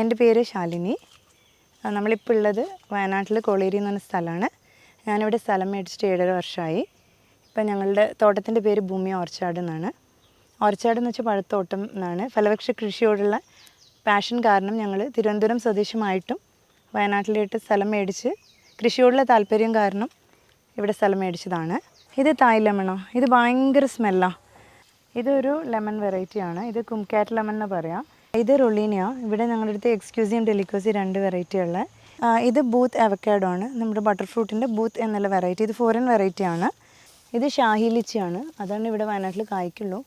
എന്റെ പേര് ശാലിനി. നമ്മളിപ്പോൾ ഉള്ളത് വയനാട്ടിൽ കോളേരി എന്ന് പറഞ്ഞ സ്ഥലമാണ്. ഞാനിവിടെ സ്ഥലം മേടിച്ചിട്ട് ഏഴര വർഷമായി. ഇപ്പം ഞങ്ങളുടെ തോട്ടത്തിന്റെ പേര് ഭൂമി ഓർച്ചാട് എന്നാണ്. ഓർച്ചാട് എന്ന് വെച്ചാൽ പഴത്തോട്ടം എന്നാണ്. ഫലവൃക്ഷ കൃഷിയോടുള്ള പാഷൻ കാരണം ഞങ്ങൾ തിരുവനന്തപുരം സ്വദേശമായിട്ടും വയനാട്ടിലേട്ട് സ്ഥലം മേടിച്ച് കൃഷിയോടുള്ള താല്പര്യം കാരണം ഇവിടെ സ്ഥലം മേടിച്ചതാണ്. ഇത് തായ് ലെമണോ ഇത് ഭയങ്കര സ്മെല്ലാണ് ഇതൊരു ലെമൺ വെറൈറ്റിയാണ് ഇത് കുംകാറ്റ് ലെമൺ എന്ന് പറയാം. ഇത് റൊളീനിയ. ഇവിടെ ഞങ്ങളുടെ അടുത്ത് എക്സ്ക്യൂസിയും ഡെലിക്കോസി രണ്ട് വെറൈറ്റി ഉള്ളത് ഇത് ബൂത്ത് അവക്കാഡോ ആണ്. നമ്മുടെ ബട്ടർ ഫ്രൂട്ടിന്റെ ബൂത്ത് എന്നുള്ള വെറൈറ്റി ഇത് ഫോറിൻ വെറൈറ്റി ആണ്. ഇത് ഷാഹി ലിച്ചിയാണ്. അതാണ് ഇവിടെ വയനാട്ടിൽ കായ്ക്കുള്ളൂ.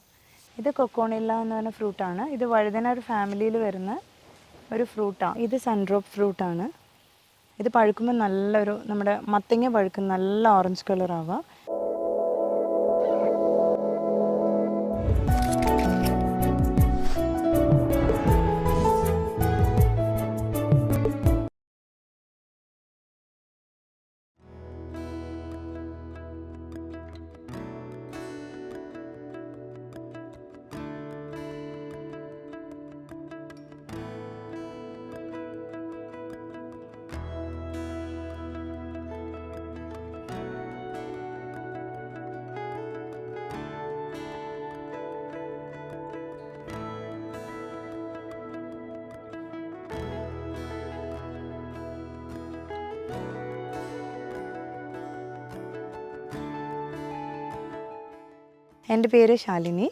ഇത് കൊക്കോണില്ല എന്ന് പറഞ്ഞ ഫ്രൂട്ടാണ് ഇത് വഴുതന ഒരു ഫാമിലിയിൽ വരുന്ന ഒരു ഫ്രൂട്ടാണ് ഇത് സൺഡ്രോപ്പ് ഫ്രൂട്ടാണ് ഇത് പഴുക്കുമ്പോൾ നല്ലൊരു നമ്മുടെ മത്തങ്ങ പഴുക്കുന്ന നല്ല ഓറഞ്ച് കളർ എന്റെ പേര് ശാലിനി.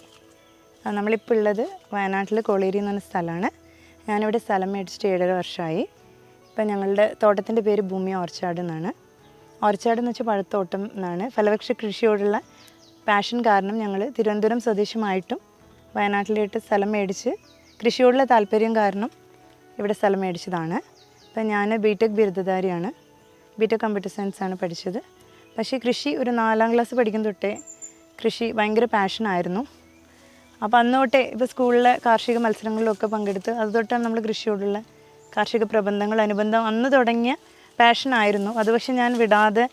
നമ്മളിപ്പോൾ ഉള്ളത് വയനാട്ടിൽ കോളേരി എന്ന് പറഞ്ഞ സ്ഥലമാണ്. ഞാനിവിടെ സ്ഥലം മേടിച്ചിട്ട് ഏഴര വർഷമായി. ഇപ്പം ഞങ്ങളുടെ തോട്ടത്തിന്റെ പേര് ഭൂമി ഓർച്ചാട് എന്നാണ്. ഓർച്ചാട് എന്ന് വെച്ചാൽ പഴത്തോട്ടം എന്നാണ്. ഫലവൃക്ഷ കൃഷിയോടുള്ള പാഷൻ കാരണം ഞങ്ങൾ തിരുവനന്തപുരം സ്വദേശമായിട്ടും വയനാട്ടിലേട്ട് സ്ഥലം മേടിച്ച് കൃഷിയോടുള്ള താല്പര്യം കാരണം ഇവിടെ സ്ഥലം മേടിച്ചതാണ്. ഇപ്പം ഞാൻ ബി ടെക് ബിരുദധാരിയാണ്. ബി ടെക് കമ്പ്യൂട്ടർ സയൻസ് ആണ് പഠിച്ചത്. പക്ഷേ കൃഷി ഒരു നാലാം ക്ലാസ് പഠിക്കുന്ന തൊട്ടേ കൃഷി ഭയങ്കര പാഷനായിരുന്നു അപ്പോൾ അന്ന് തൊട്ടേ ഇപ്പോൾ സ്കൂളിലെ കാർഷിക മത്സരങ്ങളിലൊക്കെ പങ്കെടുത്ത് അത് തൊട്ടാണ് നമ്മൾ കൃഷിയോടുള്ള കാർഷിക പ്രബന്ധങ്ങൾ അനുബന്ധം അന്ന് തുടങ്ങിയ പാഷനായിരുന്നു അത് പക്ഷെ ഞാൻ വിടാതെ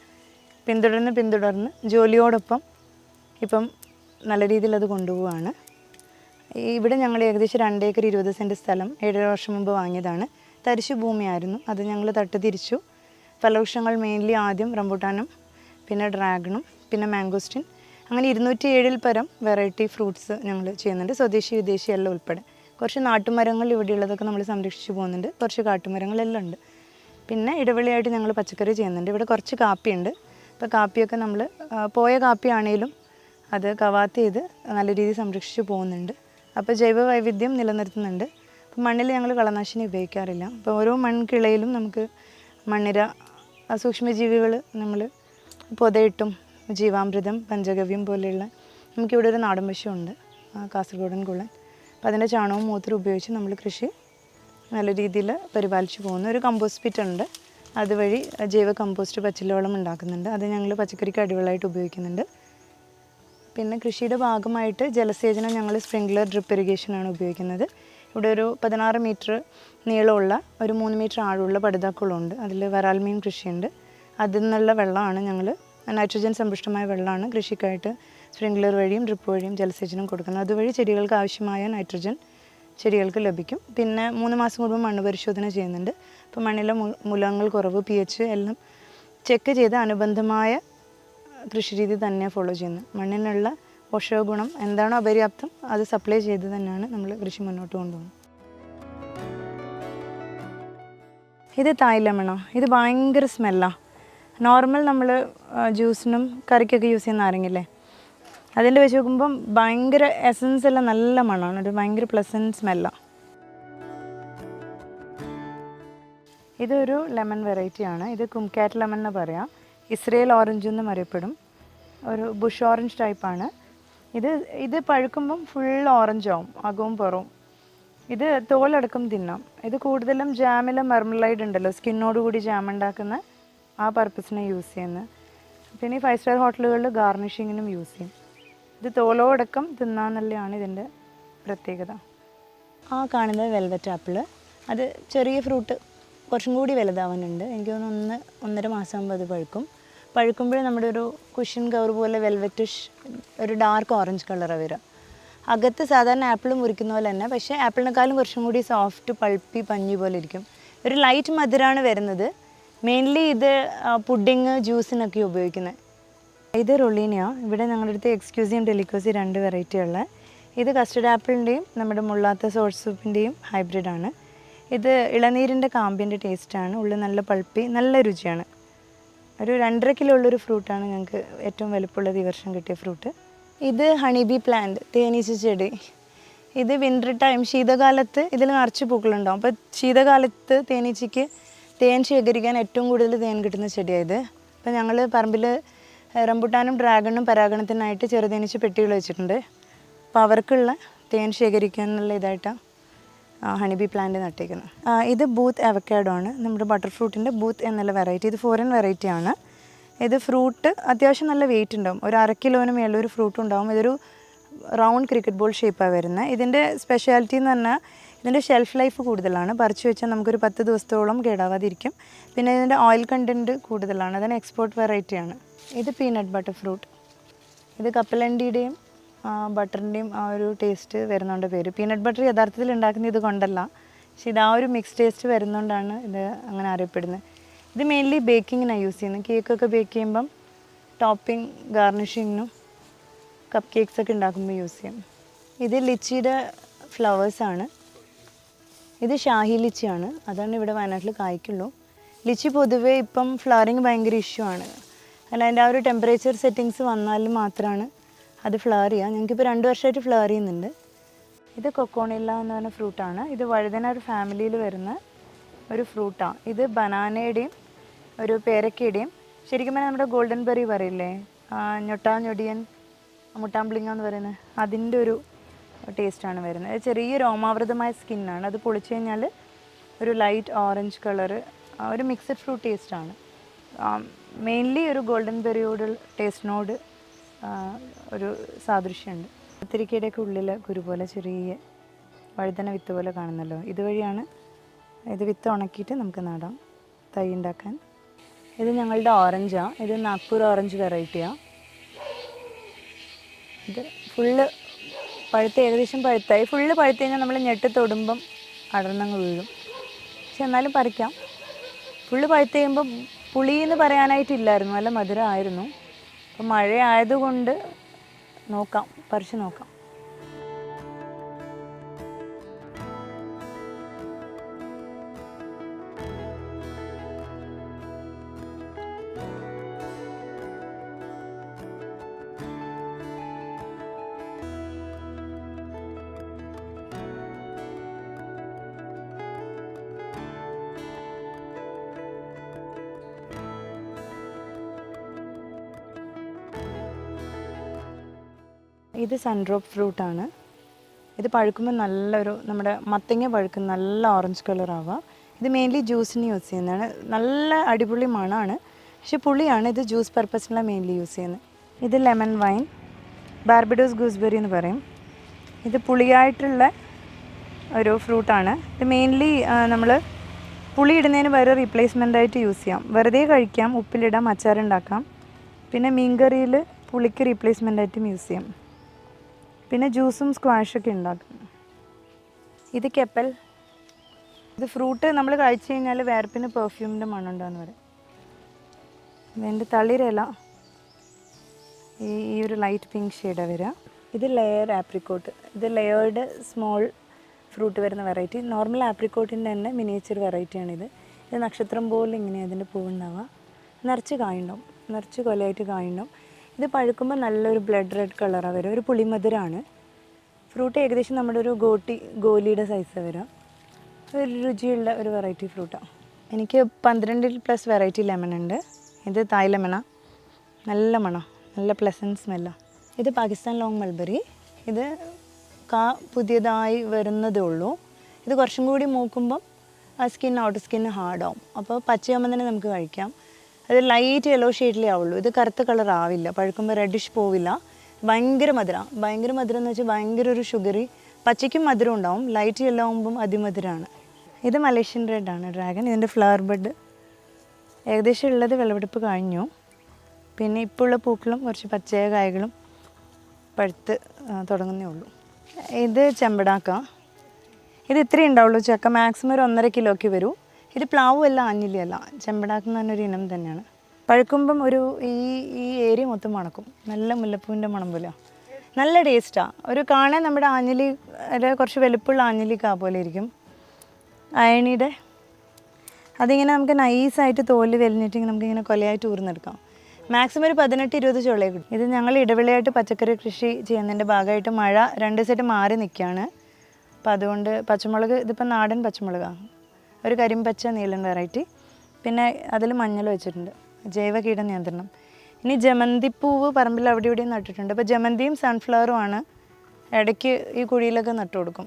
പിന്തുടർന്ന് പിന്തുടർന്ന് ജോലിയോടൊപ്പം ഇപ്പം നല്ല രീതിയിൽ അത് കൊണ്ടുപോവാണ്. ഇവിടെ ഞങ്ങൾ ഏകദേശം രണ്ട് ഏക്കർ ഇരുപത് സെന്റ് സ്ഥലം ഏഴര വർഷം മുമ്പ് വാങ്ങിയതാണ്. തരിശു ഭൂമിയായിരുന്നു. അത് ഞങ്ങൾ തട്ട് തിരിച്ചു. ഫലവൃക്ഷങ്ങൾ മെയിൻലി ആദ്യം റംബൂട്ടാനും പിന്നെ ഡ്രാഗണും പിന്നെ മാംഗോസ്റ്റിൻ അങ്ങനെ ഇരുന്നൂറ്റി ഏഴിൽ പരം വെറൈറ്റി ഫ്രൂട്ട്സ് ഞങ്ങൾ ചെയ്യുന്നുണ്ട്. സ്വദേശി വിദേശി എല്ലാം ഉൾപ്പെടെ. കുറച്ച് നാട്ടുമരങ്ങൾ ഇവിടെയുള്ളതൊക്കെ നമ്മൾ സംരക്ഷിച്ചു പോകുന്നുണ്ട്. കുറച്ച് കാട്ടുമരങ്ങളെല്ലാം ഉണ്ട്. പിന്നെ ഇടവേളയായിട്ട് ഞങ്ങൾ പച്ചക്കറി ചെയ്യുന്നുണ്ട്. ഇവിടെ കുറച്ച് കാപ്പിയുണ്ട്. അപ്പോൾ കാപ്പിയൊക്കെ നമ്മൾ പോയ കാപ്പിയാണേലും അത് കവാത്ത് ചെയ്ത് നല്ല രീതിയിൽ സംരക്ഷിച്ചു പോകുന്നുണ്ട്. അപ്പോൾ ജൈവ വൈവിധ്യം നിലനിർത്തുന്നുണ്ട്. അപ്പോൾ മണ്ണിൽ ഞങ്ങൾ കളനാശിനി ഉപയോഗിക്കാറില്ല. അപ്പോൾ ഓരോ മൺകിളയിലും നമുക്ക് മണ്ണിര സൂക്ഷ്മജീവികൾ നമ്മൾ പൊതയിട്ടും ജീവാമൃതം പഞ്ചഗവ്യം പോലെയുള്ള നമുക്കിവിടെ ഒരു നാടൻ പശുവുണ്ട് കാസർഗോഡൻ കുള്ളൻ അപ്പോൾ അതിന്റെ ചാണകവും മൂത്രം ഉപയോഗിച്ച് നമ്മൾ കൃഷി നല്ല രീതിയിൽ പരിപാലിച്ചു പോകുന്നു. ഒരു കമ്പോസ്റ്റ് പിറ്റ് ഉണ്ട്. അതുവഴി ജൈവ കമ്പോസ്റ്റ് പച്ചിലവളം ഉണ്ടാക്കുന്നുണ്ട്. അത് ഞങ്ങൾ പച്ചക്കറിക്ക് അടിവളമായിട്ട് ഉപയോഗിക്കുന്നുണ്ട്. പിന്നെ കൃഷിയുടെ ഭാഗമായിട്ട് ജലസേചനം ഞങ്ങൾ സ്പ്രിംഗ്ലർ ഡ്രിപ്പ് ഇറിഗേഷനാണ് ഉപയോഗിക്കുന്നത്. ഇവിടെ ഒരു പതിനാറ് മീറ്റർ നീളമുള്ള ഒരു മൂന്ന് മീറ്റർ ആഴമുള്ള പടുതാക്കുളമുണ്ട് അതിൽ വരാൽമീൻ കൃഷിയുണ്ട്. അതിൽ നിന്നുള്ള വെള്ളമാണ് ഞങ്ങൾ നൈട്രജൻ സമ്പുഷ്ടമായ വെള്ളമാണ് കൃഷിക്കായിട്ട് സ്പ്രിംഗ്ലർ വഴിയും ഡ്രിപ്പ് വഴിയും ജലസേചനം കൊടുക്കുന്നത്. അതുവഴി ചെടികൾക്ക് ആവശ്യമായ നൈട്രജൻ ചെടികൾക്ക് ലഭിക്കും. പിന്നെ മൂന്ന് മാസം കൂടുമ്പോൾ മണ്ണ് പരിശോധന ചെയ്യുന്നുണ്ട്. അപ്പോൾ മണ്ണിലെ മു- മൂലകങ്ങൾ കുറവ് പി എച്ച് എല്ലാം ചെക്ക് ചെയ്ത് അനുബന്ധമായ കൃഷിരീതി തന്നെ ഫോളോ ചെയ്യുന്നത്. മണ്ണിനുള്ള പോഷക ഗുണം എന്താണോ അപര്യാപ്തം അത് സപ്ലൈ ചെയ്ത് തന്നെയാണ് നമ്മൾ കൃഷി മുന്നോട്ട് കൊണ്ടുപോകുന്നത്. ഇത് തായ് ലെമണോ. ഇത് ഭയങ്കര സ്മെല്ലാണ് നോർമൽ നമ്മൾ ജ്യൂസിനും കറിക്കൊക്കെ യൂസ് ചെയ്യുന്ന ആരെങ്കിലേ അതിന്റെ വെച്ച് നോക്കുമ്പം ഭയങ്കര എസൻസ് എല്ലാം നല്ല മണമാണ്. ഒരു ഭയങ്കര പ്ലസന്റ് സ്മെല്ലാണ് ഇതൊരു ലെമൺ വെറൈറ്റിയാണ് ഇത് കുംകാറ്റ് ലെമൺ എന്ന് പറയാം. ഇസ്രയേൽ ഓറഞ്ച് എന്നും അറിയപ്പെടും. ഒരു ബുഷ് ഓറഞ്ച് ടൈപ്പാണ് ഇത് ഇത് പഴുക്കുമ്പം ഫുൾ ഓറഞ്ച് ആവും അകവും പുറവും. ഇത് തോലടക്കം തിന്നാം. ഇത് കൂടുതലും ജാമിലും മെർമലൈഡ് ഉണ്ടല്ലോ സ്കിന്നോട് കൂടി ജാം ഉണ്ടാക്കുന്ന ആ പർപ്പസിന് യൂസ് ചെയ്യുന്നത് പിന്നെ ഈ ഫൈവ് സ്റ്റാർ ഹോട്ടലുകളിൽ ഗാർണിഷിങ്ങിനും യൂസ് ചെയ്യും. ഇത് തോലോടക്കം തിന്നാന്നുള്ളതാണ് ഇതിന്റെ പ്രത്യേകത. ആ കാണുന്നത് വെൽവെറ്റ് ആപ്പിൾ അത് ചെറിയ ഫ്രൂട്ട് കുറച്ചും കൂടി വലുതാവാനുണ്ട്. എനിക്ക് തോന്നുന്നു ഒന്ന് ഒന്നര മാസം ആകുമ്പോൾ അത് പഴുക്കും. പഴുക്കുമ്പോഴേ നമ്മുടെ ഒരു കുഷ്യൻ കവർ പോലെ വെൽവെറ്റിഷ് ഒരു ഡാർക്ക് ഓറഞ്ച് കളറാണ് വരിക അകത്ത് സാധാരണ ആപ്പിൾ മുറിക്കുന്ന പോലെ തന്നെ പക്ഷേ ആപ്പിളിനെക്കാളും കുറച്ചും കൂടി സോഫ്റ്റ് പൾപ്പി പഞ്ഞി പോലെ ഇരിക്കും. ഒരു ലൈറ്റ് മധുരമാണ് വരുന്നത്. മെയിൻലി ഇത് പുഡിങ് ജ്യൂസിനൊക്കെ ഉപയോഗിക്കുന്നത് ഇത് റൊളീനിയ. ഇവിടെ ഞങ്ങളുടെ അടുത്ത് എക്സ്ക്യൂസിയും ഡെലിക്കോസി രണ്ട് വെറൈറ്റി ഉള്ള. ഇത് കസ്റ്റർഡ് ആപ്പിളിന്റെയും നമ്മുടെ മുള്ളാത്ത സോഴ്സ് സൂപ്പിന്റെയും ഹൈബ്രിഡാണ് ഇത് ഇളനീരിന്റെ കാമ്പിന്റെ ടേസ്റ്റാണ് ഉള്ളിൽ നല്ല പൾപ്പി നല്ല രുചിയാണ്. ഒരു രണ്ടര കിലോ ഉള്ളൊരു ഫ്രൂട്ടാണ് ഞങ്ങൾക്ക് ഏറ്റവും വലുപ്പമുള്ളത് ഈ വർഷം കിട്ടിയ ഫ്രൂട്ട് ഇത് ഹണിബി പ്ലാന്റ് തേനീച്ച ചെടി. ഇത് വിന്റർ ടൈം ശീതകാലത്ത് ഇതിൽ നിറച്ച് പൂക്കളുണ്ടാവും. അപ്പോൾ ശീതകാലത്ത് തേനീച്ചയ്ക്ക് തേൻ ശേഖരിക്കാൻ ഏറ്റവും കൂടുതൽ തേൻ കിട്ടുന്ന ചെടിയായത് അപ്പോൾ ഞങ്ങൾ പറമ്പിൽ റംബുട്ടാനും ഡ്രാഗണും പരാഗണത്തിനായിട്ട് ചെറുതേനീച്ച പെട്ടികൾ വെച്ചിട്ടുണ്ട്. അപ്പോൾ അവർക്കുള്ള തേൻ ശേഖരിക്കാനുള്ള ഇതായിട്ടാണ് ഹണിബി പ്ലാന്റ് നട്ടേക്കുന്നത് ഇത് ബൂത്ത് അവക്കാഡോ ആണ്. നമ്മുടെ ബട്ടർ ഫ്രൂട്ടിന്റെ ബൂത്ത് എന്നുള്ള വെറൈറ്റി. ഇത് ഫോറിൻ വെറൈറ്റി ആണ്. ഇത് ഫ്രൂട്ട് അത്യാവശ്യം നല്ല വെയിറ്റ് ഉണ്ടാവും. ഒരു അര കിലോന് ഒരു ഫ്രൂട്ട് ഉണ്ടാവും. ഇതൊരു റൗണ്ട് ക്രിക്കറ്റ് ബോൾ ഷേപ്പാണ് വരുന്നത്. ഇതിന്റെ സ്പെഷ്യാലിറ്റി എന്ന് പറഞ്ഞാൽ ഇതിന്റെ ഷെൽഫ് ലൈഫ് കൂടുതലാണ്. പറിച്ചു വെച്ചാൽ നമുക്കൊരു പത്ത് ദിവസത്തോളം കേടാവാതിരിക്കും. പിന്നെ ഇതിന്റെ ഓയിൽ കണ്ടന്റ് കൂടുതലാണ്. അതിന് എക്സ്പോർട്ട് വെറൈറ്റിയാണ് ഇത് പീനട്ട് ബട്ടർ ഫ്രൂട്ട് ഇത് കപ്പലണ്ടിയുടെയും ബട്ടറിന്റെയും ആ ഒരു ടേസ്റ്റ് വരുന്നതുകൊണ്ട് പേര്. പീനട്ട് ബട്ടർ യഥാർത്ഥത്തിൽ ഉണ്ടാക്കുന്ന ഇത് കൊണ്ടല്ല. പക്ഷേ ഇത് ആ ഒരു മിക്സ് ടേസ്റ്റ് വരുന്നതുകൊണ്ടാണ് ഇത് അങ്ങനെ അറിയപ്പെടുന്നത്. ഇത് മെയിൻലി ബേക്കിങ്ങിനാണ് യൂസ് ചെയ്യുന്നത്. കേക്കൊക്കെ ബേക്ക് ചെയ്യുമ്പം ടോപ്പിംഗ് ഗാർണിഷിങ്ങിനും കപ്പ് കേക്ക്സൊക്കെ ഉണ്ടാക്കുമ്പോൾ യൂസ് ചെയ്യും. ഇത് ലിച്ചിയുടെ ഫ്ലവേഴ്സാണ് ഇത് ഷാഹി ലിച്ചിയാണ്. അതാണ് ഇവിടെ വയനാട്ടിൽ കായ്ക്കുള്ളൂ. ലിച്ചി പൊതുവേ ഇപ്പം ഫ്ലവറിങ് ഭയങ്കര ഇഷ്യൂ ആണ്. അല്ല അതിന്റെ ആ ഒരു ടെമ്പറേച്ചർ സെറ്റിങ്സ് വന്നാൽ മാത്രമാണ് അത് ഫ്ലവർ ചെയ്യുക ഞങ്ങൾക്കിപ്പോൾ രണ്ട് വർഷമായിട്ട് ഫ്ലവർ ചെയ്യുന്നുണ്ട്. ഇത് കൊക്കോണില്ല എന്ന് പറഞ്ഞ ഫ്രൂട്ടാണ് ഇത് വഴുതന ഒരു ഫാമിലിയിൽ വരുന്ന ഒരു ഫ്രൂട്ടാണ് ഇത് ബനാനയുടെയും ഒരു പേരക്കയുടെയും. ശരിക്കും പറഞ്ഞാൽ നമ്മുടെ ഗോൾഡൻ ബെറി പറയില്ലേ? ഞൊട്ടാ ഞൊടിയൻ മുട്ടാമ്പിളിങ്ങ എന്ന് പറയുന്നത് അതിന്റെ ഒരു ടേസ്റ്റാണ് വരുന്നത്. ചെറിയ രോമാവൃതമായ സ്കിന്നാണ് അത് പൊളിച്ചു കഴിഞ്ഞാൽ ഒരു ലൈറ്റ് ഓറഞ്ച് കളറ് ഒരു മിക്സഡ് ഫ്രൂട്ട് ടേസ്റ്റാണ് മെയിൻലി ഒരു ഗോൾഡൻ ബെറിയോട് ടേസ്റ്റിനോട് ഒരു സാദൃശ്യമുണ്ട്. കത്തിരിക്കയുടെയൊക്കെ ഉള്ളിൽ കുരു പോലെ ചെറിയ വഴുതന വിത്ത് പോലെ കാണുന്നല്ലോ. ഇതുവഴിയാണ് ഇത് വിത്ത് ഉണക്കിയിട്ട് നമുക്ക് നടാം. തൈ ഉണ്ടാക്കാൻ. ഇത് ഞങ്ങളുടെ ഓറഞ്ചാണ് ഇത് നാഗ്പൂർ ഓറഞ്ച് വെറൈറ്റിയാണ് ഇത് ഫുള്ള് പഴുത്ത് ഏകദേശം പഴുത്തായി. ഫുള്ള് പഴുത്ത് കഴിഞ്ഞാൽ നമ്മൾ ഞെട്ട് തൊടുമ്പം അടർന്നങ്ങ് വീഴും. പക്ഷെ എന്നാലും പറിക്കാം. ഫുള്ള് പഴുത്ത് കഴിയുമ്പോൾ പുളി എന്ന് പറയാനായിട്ടില്ലായിരുന്നു. നല്ല മധുരമായിരുന്നു. അപ്പം മഴ ആയതുകൊണ്ട് നോക്കാം. പറിച്ച് നോക്കാം. ഇത് സൺഡ്രോപ്പ് ഫ്രൂട്ടാണ് ഇത് പഴുക്കുമ്പോൾ നല്ലൊരു നമ്മുടെ മത്തങ്ങ പഴുക്കും നല്ല ഓറഞ്ച് കളർ ആവുക. ഇത് മെയിൻലി ജ്യൂസിന് യൂസ് ചെയ്യുന്നതാണ്. നല്ല അടിപൊളി മണമാണ്. പക്ഷെ പുളിയാണ് ഇത് ജ്യൂസ് പർപ്പസിനാണ് മെയിൻലി യൂസ് ചെയ്യുന്നത്. ഇത് ലെമൺ വൈൻ ബാർബിഡോസ് ഗൂസ്ബെറി എന്ന് പറയും. ഇത് പുളിയായിട്ടുള്ള ഒരു ഫ്രൂട്ടാണ് ഇത് മെയിൻലി നമ്മൾ പുളി ഇടുന്നതിന് വേറെ റീപ്ലേസ്മെന്റ് ആയിട്ട് യൂസ് ചെയ്യാം. വെറുതെ കഴിക്കാം ഉപ്പിലിടാം അച്ചാറുണ്ടാക്കാം. പിന്നെ മീൻകറിയിൽ പുളിക്ക് റീപ്ലേസ്മെന്റ് ആയിട്ടും യൂസ് ചെയ്യാം. പിന്നെ ജ്യൂസും സ്ക്വാഷൊക്കെ ഉണ്ടാക്കും. ഇത് കെപ്പൽ. ഇത് ഫ്രൂട്ട് നമ്മൾ കഴിച്ചു കഴിഞ്ഞാൽ വേർപ്പിന് പെർഫ്യൂമിന്റെ മണം പറയാം. പറയും ഇതിന്റെ തളിരില. ഈ ഈ ഒരു ലൈറ്റ് പിങ്ക് ഷെയ്ഡാണ് വരിക ഇത് ലെയർ ആപ്രിക്കോട്ട് ഇത് ലെയേർഡ് സ്മോൾ ഫ്രൂട്ട് വരുന്ന വെറൈറ്റി നോർമൽ ആപ്രിക്കോട്ടിന്റെ തന്നെ മിനിയേച്ചർ വെറൈറ്റിയാണിത് ഇത് നക്ഷത്രം പോലെ ഇങ്ങനെ അതിന്റെ പൂവുണ്ടാവുക നിറച്ച് കായുണ്ടാവും. നിറച്ച് കൊലയായിട്ട് കായുണ്ടാവും. ഇത് പഴുക്കുമ്പോൾ നല്ലൊരു ബ്ലഡ് റെഡ് കളറാണ് വരും. ഒരു പുളിമധുരമാണ് ഫ്രൂട്ട് ഏകദേശം നമ്മുടെ ഒരു ഗോട്ടി ഗോലിയുടെ സൈസ് വരും. ഒരു രുചിയുള്ള ഒരു വെറൈറ്റി ഫ്രൂട്ടാണ് എനിക്ക് പന്ത്രണ്ടിൽ പ്ലസ് വെറൈറ്റി ലെമൺ ഉണ്ട്. ഇത് തായ് ലെമണ നല്ല മണം നല്ല പ്ലസന്റ് സ്മെല്ലാണ് ഇത് പാകിസ്ഥാൻ ലോങ് മൾബറി ഇത് കാ പുതിയതായി വരുന്നതേ ഉള്ളൂ. ഇത് കുറച്ചും കൂടി മൂക്കുമ്പം ആ സ്കിൻ ഔട്ടർ സ്കിൻ ഹാർഡാവും അപ്പോൾ പച്ചയാകുമ്പോൾ തന്നെ നമുക്ക് കഴിക്കാം. അത് ലൈറ്റ് യെല്ലോ ഷെയ്ഡിലേ ആവുള്ളൂ. ഇത് കറുത്ത കളർ ആവില്ല. പഴുക്കുമ്പോൾ റെഡിഷ് പോവില്ല. ഭയങ്കര മധുരം. ഭയങ്കര മധുരം എന്ന് വെച്ചാൽ ഭയങ്കര ഒരു ഷുഗറി പച്ചയ്ക്കും മധുരം ഉണ്ടാവും. ലൈറ്റ് യെല്ലോ ആകുമ്പം അതിമധുരമാണ് ഇത് മലേഷ്യൻ റെഡ് ആണ്. ഡ്രാഗൺ ഇതിന്റെ ഫ്ലവർ ബഡ് ഏകദേശം ഉള്ളത് വിളവെടുപ്പ് കഴിഞ്ഞു. പിന്നെ ഇപ്പോൾ ഉള്ള പൂക്കളും കുറച്ച് പച്ചയ കായകളും പഴുത്ത് തുടങ്ങുന്നേ ഉള്ളൂ. ഇത് ചെമ്പടാക്ക. ഇത് ഇത്രയും ഉണ്ടാവുള്ളൂ. ചക്ക മാക്സിമം ഒരു ഒന്നര കിലോയ്ക്ക് വരൂ. ഇത് പ്ലാവ് അല്ല ആഞ്ഞിലിയല്ല ചെമ്പടാക്ക എന്ന് പറഞ്ഞൊരു ഇനം തന്നെയാണ്. പഴുക്കുമ്പം ഒരു ഈ ഈ ഏരിയ മൊത്തം മണക്കും. നല്ല മുല്ലപ്പൂവിന്റെ മണം പോലെ നല്ല ടേസ്റ്റാണ് ഒരു കാണാൻ നമ്മുടെ ആഞ്ഞിലി കുറച്ച് വലുപ്പമുള്ള ആഞ്ഞിലി കാ പോലെ ഇരിക്കും. അയണിയുടെ? അതിങ്ങനെ നമുക്ക് നൈസായിട്ട് തോൽ വലിഞ്ഞിട്ടിങ്ങനെ നമുക്കിങ്ങനെ കൊലയായിട്ട് ഊർന്നെടുക്കാം. മാക്സിമം ഒരു പതിനെട്ട് ഇരുപത് ചുളയെ കിട്ടും. ഇത് ഞങ്ങൾ ഇടവിളയായിട്ട് പച്ചക്കറി കൃഷി ചെയ്യുന്നതിന്റെ ഭാഗമായിട്ട് മഴ രണ്ട് ദിവസമായിട്ട് മാറി നിൽക്കുകയാണ്. അപ്പോൾ അതുകൊണ്ട് പച്ചമുളക് ഇതിപ്പോൾ നാടൻ പച്ചമുളകാണ് ഒരു കരിമ്പച്ച നീലൻ വെറൈറ്റി. പിന്നെ അതിൽ മഞ്ഞൾ വെച്ചിട്ടുണ്ട്. ജൈവ കീട നിയന്ത്രണം. ഇനി ജമന്തിപ്പൂവ് പറമ്പിൽ അവിടെ ഇവിടെയും നട്ടിട്ടുണ്ട്. അപ്പോൾ ജമന്തിയും സൺഫ്ലവറും ആണ്. ഇടയ്ക്ക് ഈ കുഴിയിലൊക്കെ നട്ടു കൊടുക്കും.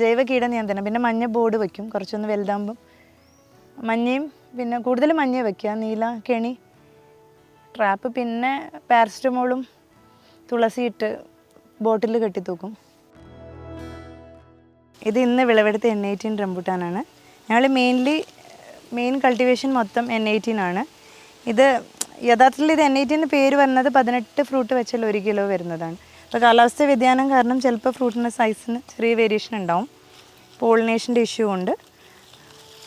ജൈവ കീട നിയന്ത്രണം. പിന്നെ മഞ്ഞ ബോർഡ് വയ്ക്കും കുറച്ചൊന്ന് വലുതാകുമ്പം മഞ്ഞയും പിന്നെ കൂടുതൽ മഞ്ഞ വയ്ക്കുക നീല കെണി ട്രാപ്പ് പിന്നെ പാരസ്റ്റമോളും തുളസിയിട്ട് ബോട്ടിൽ കെട്ടിത്തൂക്കും. ഇത് ഇന്ന് വിളവെടുത്ത എണ്ണേറ്റീൻ റംബൂട്ടാനാണ്. ഞങ്ങൾ മെയിൻലി മെയിൻ കൾട്ടിവേഷൻ മൊത്തം എൻ എയ്റ്റീൻ ആണ്. ഇത് യഥാർത്ഥത്തിൽ ഇത് എൻ എയ്റ്റീൻ പേര് വരുന്നത് പതിനെട്ട് ഫ്രൂട്ട് വെച്ചാൽ ഒരു കിലോ വരുന്നതാണ്. അപ്പോൾ കാലാവസ്ഥ വ്യതിയാനം കാരണം ചിലപ്പോൾ ഫ്രൂട്ടിന്റെ സൈസിന് ചെറിയ വേരിയേഷൻ ഉണ്ടാവും. പോളിനേഷന്റെ ഇഷ്യൂ ഉണ്ട്.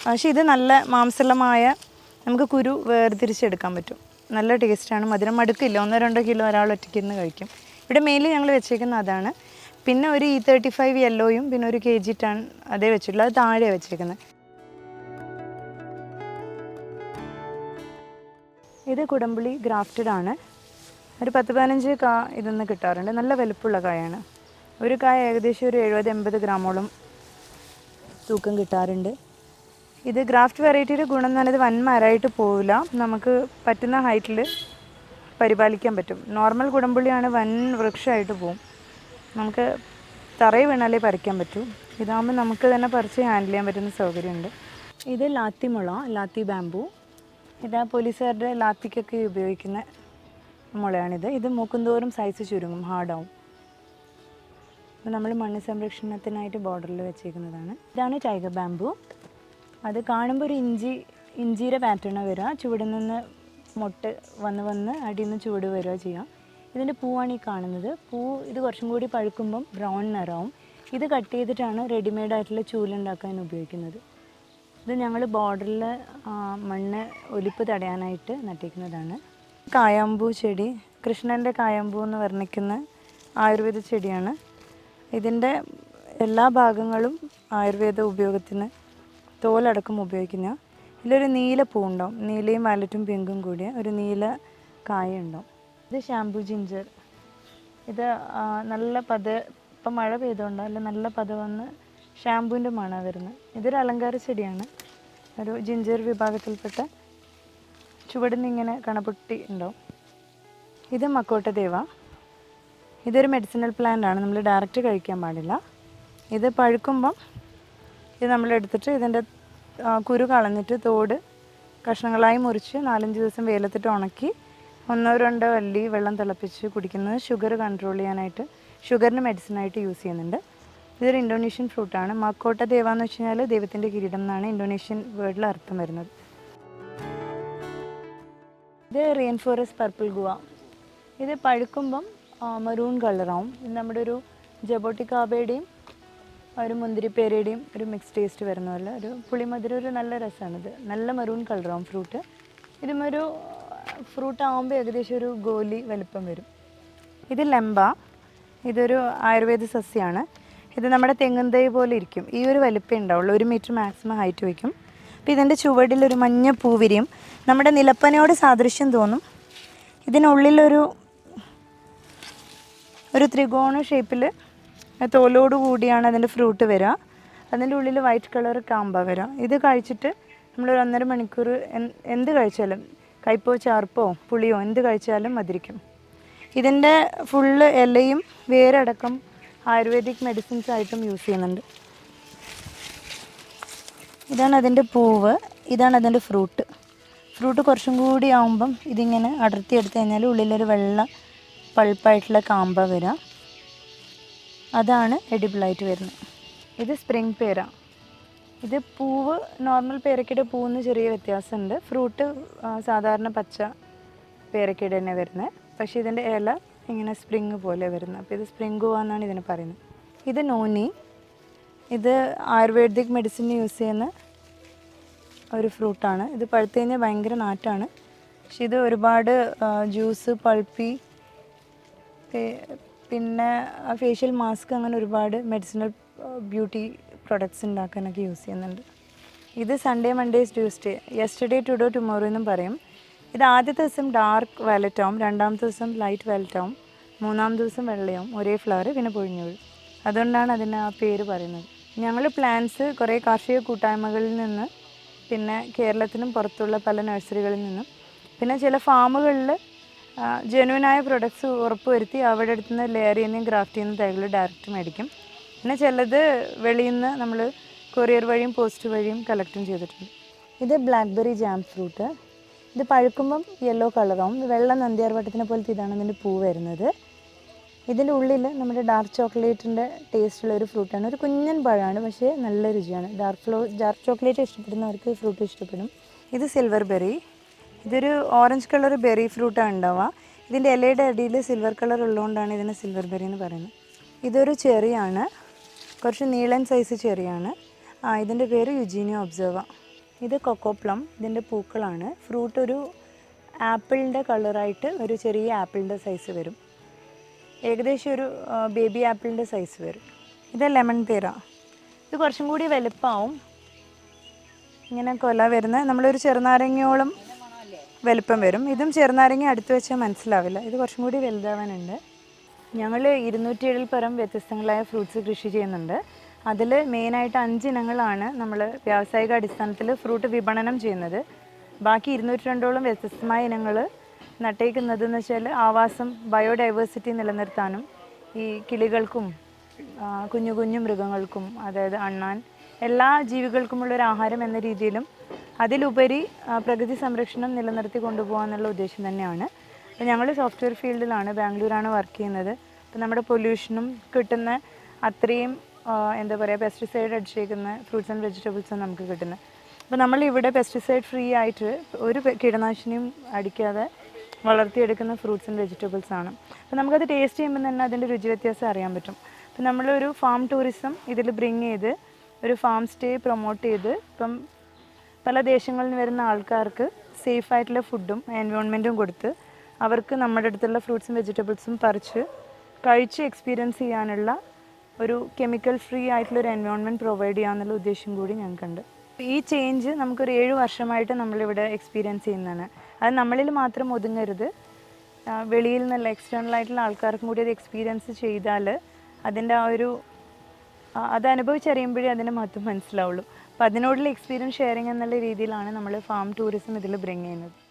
പക്ഷേ ഇത് നല്ല മാംസലമായ നമുക്ക് കുരു വേർതിരിച്ചെടുക്കാൻ പറ്റും. നല്ല ടേസ്റ്റാണ് മധുരം മടുക്കില്ല. ഒന്നോ രണ്ടോ കിലോ ഒരാൾ ഒറ്റയ്ക്ക് കഴിക്കും. ഇവിടെ മെയിൻലി ഞങ്ങൾ വെച്ചേക്കുന്ന അതാണ്. പിന്നെ ഒരു ഇ തേർട്ടി ഫൈവ് യെല്ലോയും പിന്നെ ഒരു കെ ജി ടൺ അതേ വെച്ചിട്ടുള്ളൂ. അത് താഴെ വെച്ചേക്കുന്നത്. ഇത് കുടംപുളി ഗ്രാഫ്റ്റഡ് ആണ്. ഒരു പത്ത് പതിനഞ്ച് കാ ഇതൊന്ന് കിട്ടാറുണ്ട്. നല്ല വലുപ്പുള്ള കായാണ്. ഒരു കായ ഏകദേശം ഒരു എഴുപത് എൺപത് ഗ്രാമോളം തൂക്കം കിട്ടാറുണ്ട്. ഇത് ഗ്രാഫ്റ്റ് വെറൈറ്റിയുടെ ഗുണം എന്ന് പറയുന്നത് വൻ മരമായിട്ട് പോവില്ല. നമുക്ക് പറ്റുന്ന ഹൈറ്റിൽ പരിപാലിക്കാൻ പറ്റും. നോർമൽ കുടംപുള്ളിയാണ് വൻ വൃക്ഷമായിട്ട് പോവും. നമുക്ക് തറയിൽ വീണാലേ പറിക്കാൻ പറ്റും. ഇതാകുമ്പോൾ നമുക്ക് തന്നെ പറിച്ച് ഹാൻഡിൽ ചെയ്യാൻ പറ്റുന്ന സൗകര്യമുണ്ട്. ഇത് ലാത്തി മുള ലാത്തി ബാമ്പു ഇത് പോലീസുകാരുടെ ലാത്തിക്കൊക്കെ ഉപയോഗിക്കുന്ന മുളയാണിത്. ഇത് മൂക്കുന്തോറും സൈസ് ചുരുങ്ങും ഹാർഡാവും അപ്പോൾ നമ്മൾ മണ്ണ് സംരക്ഷണത്തിനായിട്ട് ബോർഡറിൽ വെച്ചേക്കുന്നതാണ്. ഇതാണ് ടൈഗർ ബാമ്പു അത് കാണുമ്പോൾ ഒരു ഇഞ്ചി ഇഞ്ചിയുടെ പാറ്റേൺ വരിക. ചുവടിൽ നിന്ന് മുട്ട് വന്ന് വന്ന് അടിയിൽ നിന്ന് ചുവട് വരിക ചെയ്യാം. ഇതിന്റെ പൂവാണ് ഈ കാണുന്നത്. പൂ ഇത് കുറച്ചും കൂടി പഴുക്കുമ്പം ബ്രൗൺ നിറവും. ഇത് കട്ട് ചെയ്തിട്ടാണ് റെഡിമെയ്ഡ് ആയിട്ടുള്ള ചൂലുണ്ടാക്കാൻ ഉപയോഗിക്കുന്നത്. ഇത് ഞങ്ങൾ ബോർഡറിൽ മണ്ണ് ഒലിപ്പ് തടയാനായിട്ട് നട്ടിരിക്കുന്നതാണ്. കായാമ്പൂ ചെടി കൃഷ്ണന്റെ കായാമ്പൂ എന്ന് വർണിക്കുന്ന ആയുർവേദ ചെടിയാണ്. ഇതിന്റെ എല്ലാ ഭാഗങ്ങളും ആയുർവേദ ഉപയോഗത്തിന് തോലടക്കം ഉപയോഗിക്കുന്ന ഇതിലൊരു നീല പൂ നീലയും വാലറ്റും പിങ്കും കൂടിയ ഒരു നീല കായ ഉണ്ടാവും ഇത് ഷാംപൂ ജിഞ്ചർ. ഇത് നല്ല പത ഇപ്പം മഴ പെയ്തുകൊണ്ട് അല്ല നല്ല പത വന്ന് ഷാമ്പൂവിന്റെ മണമാണ് വരുന്നത്. ഇതൊരു അലങ്കാര ചെടിയാണ്. ഒരു ജിഞ്ചർ വിഭാഗത്തിൽപ്പെട്ട ചുവടിൽ ഇങ്ങനെ കണപൊട്ടി ഉണ്ടാവും. ഇത് മക്കോട്ട ദേവ ഇതൊരു മെഡിസിനൽ പ്ലാന്റ് ആണ്. നമ്മൾ ഡയറക്റ്റ് കഴിക്കാൻ പാടില്ല. ഇത് പഴുക്കുമ്പം ഇത് നമ്മൾ എടുത്തിട്ട് ഇതിന്റെ കുരു കളഞ്ഞിട്ട് തോട് കഷ്ണങ്ങളായി മുറിച്ച് നാലഞ്ച് ദിവസം വെയിലത്തിട്ട് ഉണക്കി ഒന്നോ രണ്ടോ അല്ലി വെള്ളം തിളപ്പിച്ച് കുടിക്കുന്നത് ഷുഗർ കൺട്രോൾ ചെയ്യാനായിട്ട് ഷുഗറിന് മെഡിസിനായിട്ട് യൂസ് ചെയ്യുന്നുണ്ട്. ഇതൊരു ഇൻഡോനേഷ്യൻ ഫ്രൂട്ടാണ്. മക്കോട്ട ദേവ എന്ന് വെച്ച് കഴിഞ്ഞാൽ ദൈവത്തിന്റെ കിരീടം എന്നാണ് ഇൻഡോനേഷ്യൻ വേർഡിൽ അർത്ഥം വരുന്നത്. ഇത് റെയിൻ ഫോറസ്റ്റ് പർപ്പിൾ ഗുവ. ഇത് പഴുക്കുമ്പം മറൂൺ കളറാവും ഇത് നമ്മുടെ ഒരു ജബോട്ടിക്കാബയുടെയും ഒരു മുന്തിരിപ്പേരയുടെയും ഒരു മിക്സ് ടേസ്റ്റ് വരുന്ന പോലെ ഒരു പുളിമധുരം ഒരു നല്ല രസമാണിത് നല്ല മറൂൺ കളറാവും ഫ്രൂട്ട് ഇതും ഒരു ഫ്രൂട്ട് ആകുമ്പോൾ ഏകദേശം ഒരു ഗോലി വലിപ്പം വരും. ഇത് ലംബ. ഇതൊരു ആയുർവേദ സസ്യമാണ് ഇത് നമ്മുടെ തെങ്ങും തൈ പോലെ ഇരിക്കും. ഈ ഒരു വലുപ്പം ഉണ്ടാവുള്ളൂ. ഒരു മീറ്റർ മാക്സിമം ഹൈറ്റ് വയ്ക്കും. അപ്പോൾ ഇതിന്റെ ചുവടിൽ ഒരു മഞ്ഞ പൂ വിരിയും. നമ്മുടെ നിലപ്പനയോട് സാദൃശ്യം തോന്നും. ഇതിനുള്ളിലൊരു ഒരു ത്രികോണ ഷേപ്പിൽ തോലോട് കൂടിയാണ് അതിന്റെ ഫ്രൂട്ട് വരിക. അതിന്റെ ഉള്ളിൽ വൈറ്റ് കളർ കാമ്പ വരിക. ഇത് കഴിച്ചിട്ട് നമ്മളൊരു ഒന്നര മണിക്കൂർ എന്ത് കഴിച്ചാലും കയ്പോ ചാർപ്പോ പുളിയോ എന്ത് കഴിച്ചാലും മതിരിക്കും ഇതിന്റെ ഫുള്ള് ഇലയും വേരടക്കം ആയുർവേദിക് മെഡിസിൻസ് ആയിട്ടും യൂസ് ചെയ്യുന്നുണ്ട്. ഇതാണ് അതിന്റെ പൂവ്. ഇതാണ് അതിന്റെ ഫ്രൂട്ട് ഫ്രൂട്ട് കുറച്ചും കൂടി ആകുമ്പം ഇതിങ്ങനെ അടർത്തി എടുത്തു കഴിഞ്ഞാൽ ഉള്ളിലൊരു വെള്ള പൾപ്പായിട്ടുള്ള കാമ്പ വരിക അതാണ് എഡിബിളായിട്ട് വരുന്നത്. ഇത് സ്പ്രിംഗ് പേര. ഇത് പൂവ് നോർമൽ പേരക്കയുടെ പൂവിന് ചെറിയ വ്യത്യാസമുണ്ട്. ഫ്രൂട്ട് സാധാരണ പച്ച പേരക്കയുടെ തന്നെ വരുന്നത്. പക്ഷേ ഇതിന്റെ ഇല ഇങ്ങനെ സ്പ്രിങ് പോലെ വരുന്നത്. അപ്പോൾ ഇത് സ്പ്രിങ് എന്നാണ് ഇതിന് പറയുന്നത്. ഇത് നോനി ഇത് ആയുർവേദിക് മെഡിസിൻ യൂസ് ചെയ്യുന്ന ഒരു ഫ്രൂട്ടാണ് ഇത് പഴുത്തു കഴിഞ്ഞാൽ ഭയങ്കര നാറ്റാണ്. പക്ഷെ ഇത് ഒരുപാട് ജ്യൂസ് പൾപ്പി പിന്നെ ഫേഷ്യൽ മാസ്ക് അങ്ങനെ ഒരുപാട് മെഡിസിനൽ ബ്യൂട്ടി പ്രൊഡക്ട്സ് ഉണ്ടാക്കാനൊക്കെ യൂസ് ചെയ്യുന്നുണ്ട്. ഇത് Sunday Mondays Tuesday yesterday today tomorrow എന്നും പറയും. ഇത് ആദ്യത്തെ ദിവസം ഡാർക്ക് വയലറ്റ് രണ്ടാമത്തെ ദിവസം ലൈറ്റ് വയലറ്റ് മൂന്നാം ദിവസം വെള്ളയാവും ഒരേ ഫ്ലവർ പിന്നെ പൊഴിഞ്ഞു വീഴും അതുകൊണ്ടാണ് അതിന് ആ പേര് പറയുന്നത്. ഞങ്ങൾ പ്ലാന്റ്സ് കുറേ കാർഷിക കൂട്ടായ്മകളിൽ നിന്ന് പിന്നെ കേരളത്തിനും പുറത്തുള്ള പല നഴ്സറികളിൽ നിന്നും പിന്നെ ചില ഫാമുകളിൽ ജെനുവിനായ പ്രൊഡക്ട്സ് ഉറപ്പുവരുത്തി അവിടെ അടുത്തുനിന്ന് ലെയർ ചെയ്യുന്നതും ഗ്രാഫ്റ്റ് ചെയ്യുന്ന തൈകൾ ഡയറക്റ്റ് മേടിക്കും. പിന്നെ ചിലത് വെളിയിൽ നിന്ന് നമ്മൾ കൊറിയർ വഴിയും പോസ്റ്റ് വഴിയും കളക്റ്റും ചെയ്തിട്ടുണ്ട്. ഇത് ബ്ലാക്ക്ബെറി ജാം ഫ്രൂട്ട് ഇത് പഴുക്കുമ്പം യെല്ലോ കളറാവും വെള്ള നന്ദിയാർവട്ടത്തിനെ പോലത്തെ ഇതാണ് ഇതിന്റെ പൂ വരുന്നത്. ഇതിന്റെ ഉള്ളിൽ നമ്മുടെ ഡാർക്ക് ചോക്ലേറ്റിന്റെ ടേസ്റ്റുള്ള ഒരു ഫ്രൂട്ടാണ് ഒരു കുഞ്ഞൻ പഴമാണ് പക്ഷേ നല്ല രുചിയാണ്. ഡാർക്ക് ഫ്ലോ ഡാർക്ക് ചോക്ലേറ്റ് ഇഷ്ടപ്പെടുന്നവർക്ക് ഫ്രൂട്ട് ഇഷ്ടപ്പെടും. ഇത് സിൽവർ ബെറി ഇതൊരു ഓറഞ്ച് കളർ ബെറി ഫ്രൂട്ടാണ് ഉണ്ടാവുക. ഇതിന്റെ ഇലയുടെ അടിയിൽ സിൽവർ കളർ ഉള്ളതുകൊണ്ടാണ് ഇതിന് സിൽവർ ബെറി എന്ന് പറയുന്നത്. ഇതൊരു ചെറിയാണ്. കുറച്ച് നീളൻ സൈസ് ചെറിയാണ്. ആ ഇതിന്റെ പേര് യുജീനിയ ഒബ്സർവ ഇത് കൊക്കോ പ്ലം ഇതിന്റെ പൂക്കളാണ്. ഫ്രൂട്ട് ഒരു ആപ്പിളിന്റെ കളറായിട്ട് ഒരു ചെറിയ ആപ്പിളിന്റെ സൈസ് വരും. ഏകദേശം ഒരു ബേബി ആപ്പിളിന്റെ സൈസ് വരും. ഇത് ലെമൺ തീര ഇത് കുറച്ചും കൂടി വലുപ്പമാവും ഇങ്ങനെ കൊല വരുന്ന നമ്മളൊരു ചെറുനാരങ്ങയോളം വലുപ്പം വരും. ഇതും ചെറുനാരങ്ങ അടുത്ത് വെച്ചാൽ മനസ്സിലാവില്ല. ഇത് കുറച്ചും കൂടി വലുതാവാനുണ്ട്. ഞങ്ങൾ ഇരുന്നൂറ്റി ഏഴിൽ പരം വ്യത്യസ്തങ്ങളായ ഫ്രൂട്ട്സ് കൃഷി ചെയ്യുന്നുണ്ട്. അതിൽ മെയിനായിട്ട് അഞ്ച് ഇനങ്ങളാണ് നമ്മൾ വ്യാവസായിക അടിസ്ഥാനത്തിൽ ഫ്രൂട്ട് വിപണനം ചെയ്യുന്നത്. ബാക്കി ഇരുന്നൂറ്റി രണ്ടോളം വ്യത്യസ്തമായ ഇനങ്ങൾ നട്ടേക്കുന്നതെന്ന് വെച്ചാൽ ആവാസം ബയോഡൈവേഴ്സിറ്റി നിലനിർത്താനും ഈ കിളികൾക്കും കുഞ്ഞു കുഞ്ഞു മൃഗങ്ങൾക്കും അതായത് അണ്ണാൻ എല്ലാ ജീവികൾക്കുമുള്ള ഒരു ആഹാരം എന്ന രീതിയിലും അതിലുപരി പ്രകൃതി സംരക്ഷണം നിലനിർത്തി കൊണ്ടുപോകാന്നുള്ള ഉദ്ദേശം തന്നെയാണ്. അപ്പോൾ ഞങ്ങൾ സോഫ്റ്റ്വെയർ ഫീൽഡിലാണ് ബാംഗ്ലൂരാണ് വർക്ക് ചെയ്യുന്നത്. അപ്പോൾ നമ്മുടെ പൊല്യൂഷനും കിട്ടുന്ന അത്രയും എന്താ പറയുക പെസ്റ്റിസൈഡ് അടിച്ചേക്കുന്ന ഫ്രൂട്ട്സ് ആൻഡ് വെജിറ്റബിൾസും നമുക്ക് കിട്ടുന്നത്. അപ്പോൾ നമ്മൾ ഇവിടെ പെസ്റ്റിസൈഡ് ഫ്രീ ആയിട്ട് ഒരു കീടനാശിനിയും അടിക്കാതെ വളർത്തിയെടുക്കുന്ന ഫ്രൂട്ട്സ് ആൻഡ് വെജിറ്റബിൾസ് ആണ്. അപ്പോൾ നമുക്കത് ടേസ്റ്റ് ചെയ്യുമ്പോൾ തന്നെ അതിന്റെ രുചി വ്യത്യാസം അറിയാൻ പറ്റും. അപ്പോൾ നമ്മളൊരു ഫാം ടൂറിസം ഇതിൽ ബ്രിങ് ചെയ്ത് ഒരു ഫാം സ്റ്റേ പ്രൊമോട്ട് ചെയ്ത് ഇപ്പം പല ദേശങ്ങളിൽ നിന്ന് വരുന്ന ആൾക്കാർക്ക് സേഫ് ആയിട്ടുള്ള ഫുഡും എൻവയോൺമെന്റും കൊടുത്ത് അവർക്ക് നമ്മുടെ അടുത്തുള്ള ഫ്രൂട്ട്സും വെജിറ്റബിൾസും പറിച്ച് കഴിച്ച് എക്സ്പീരിയൻസ് ചെയ്യാനുള്ള ഒരു കെമിക്കൽ ഫ്രീ ആയിട്ടുള്ള ഒരു എൻവയോൺമെന്റ് പ്രൊവൈഡ് ചെയ്യാന്നുള്ള ഉദ്ദേശം കൂടി ഞങ്ങൾക്കുണ്ട്. ഈ ചേഞ്ച് നമുക്കൊരു ഏഴ് വർഷമായിട്ട് നമ്മളിവിടെ എക്സ്പീരിയൻസ് ചെയ്യുന്നതാണ്. അത് നമ്മളിൽ മാത്രം ഒതുങ്ങരുത്. വെളിയിൽ നിന്നുള്ള എക്സ്റ്റേണൽ ആയിട്ടുള്ള ആൾക്കാർക്കും കൂടി അത് എക്സ്പീരിയൻസ് ചെയ്താൽ അതിന്റെ ആ ഒരു അത് അനുഭവിച്ചറിയുമ്പോഴേ അതിന്റെ മഹത്വം മനസ്സിലാവുള്ളൂ. അപ്പോൾ അതിനോടുള്ള എക്സ്പീരിയൻസ് ഷെയറിങ് എന്നുള്ള രീതിയിലാണ് നമ്മൾ ഫാം ടൂറിസം ഇതിൽ ബ്രിങ് ചെയ്യുന്നത്.